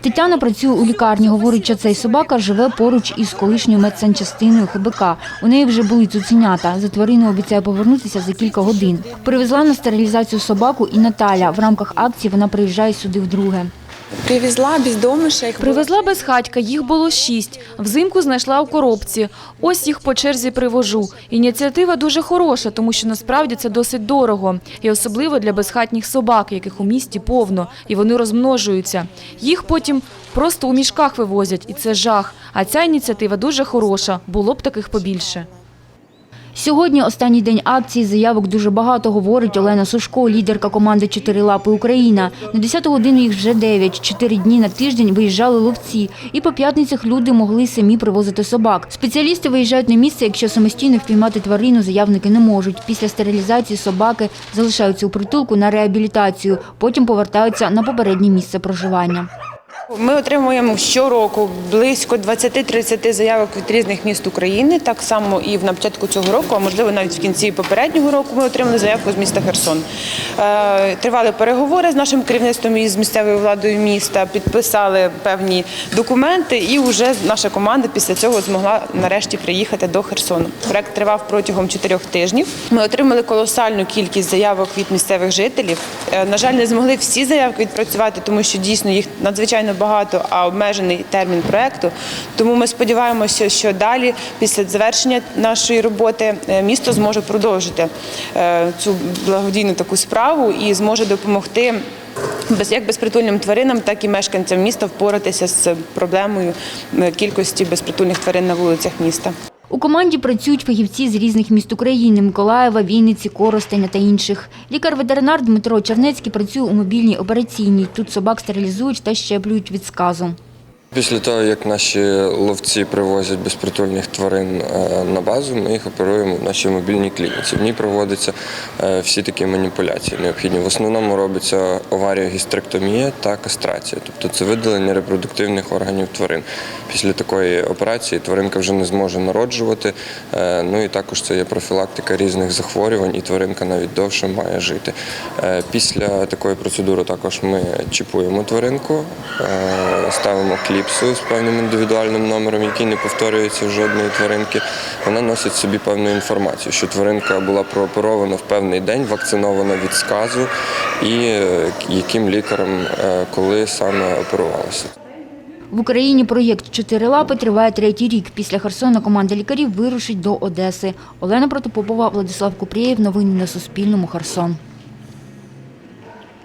Тетяна працює у лікарні. Говорить, що цей собака живе поруч із колишньою медсанчастиною ХБК. У неї вже були цуценята. За тварину обіцяє повернутися за кілька годин. Привезла на стерилізацію собаку і Наталя. В рамках акції вона приїжджає сюди вдруге. Привезла бездомиша, їх Привезла без хатька, їх було шість. Взимку знайшла у коробці. Ось їх по черзі привожу. Ініціатива дуже хороша, тому що насправді це досить дорого. І особливо для безхатніх собак, яких у місті повно, і вони розмножуються. Їх потім просто у мішках вивозять, і це жах. А ця ініціатива дуже хороша. Було б таких побільше. Сьогодні останній день акції. Заявок дуже багато, говорить Олена Сушко, лідерка команди «Чотири лапи Україна. На 10 годину їх вже 9. Чотири дні на тиждень виїжджали ловці. І по п'ятницях люди могли самі привозити собак. Спеціалісти виїжджають на місце, якщо самостійно впіймати тварину заявники не можуть. Після стерилізації собаки залишаються у притулку на реабілітацію, потім повертаються на попереднє місце проживання. Ми отримуємо щороку близько 20-30 заявок від різних міст України. Так само і на початку цього року, а можливо навіть в кінці попереднього року, ми отримали заявку з міста Херсон. Е, Тривали переговори з нашим керівництвом і з місцевою владою міста, підписали певні документи, і вже наша команда після цього змогла нарешті приїхати до Херсону. Проект тривав протягом чотирьох тижнів. Ми отримали колосальну кількість заявок від місцевих жителів. Е, На жаль, не змогли всі заявки відпрацювати, тому що дійсно їх надзвичайно багато, а обмежений термін проекту. Тому ми сподіваємося, що далі, після завершення нашої роботи, е, місто зможе продовжити е, цю благодійну таку справу і зможе допомогти. Як безпритульним тваринам, так і мешканцям міста впоратися з проблемою е, кількості безпритульних тварин на вулицях міста. У команді працюють фахівці з різних міст України – Миколаєва, Вінниці, Коростеня та інших. Лікар-ветеринар Дмитро Чернецький працює у мобільній операційній. Тут собак стерилізують та щеплюють від сказу. Після того, як наші ловці привозять безпритульних тварин е, на базу, ми їх оперуємо в нашій мобільній клініці. В ній проводяться е, всі такі маніпуляції необхідні. В основному робиться оваріогістректомія та кастрація, тобто це видалення репродуктивних органів тварин. Після такої операції тваринка вже не зможе народжувати. е, Ну і також це є профілактика різних захворювань, і тваринка навіть довше має жити. Після такої процедури також ми чіпуємо тваринку, ставимо кліпсу з певним індивідуальним номером, який не повторюється в жодної тваринки. Вона носить собі певну інформацію, що тваринка була прооперована в певний день, вакцинована від сказу і е, яким лікарем, е, коли саме оперувалася. В Україні проєкт «Чотири лапи» триває третій рік. Після Херсона команда лікарів вирушить до Одеси. Олена Протопопова, Владислав Купрієв. Новини на Суспільному. Херсон.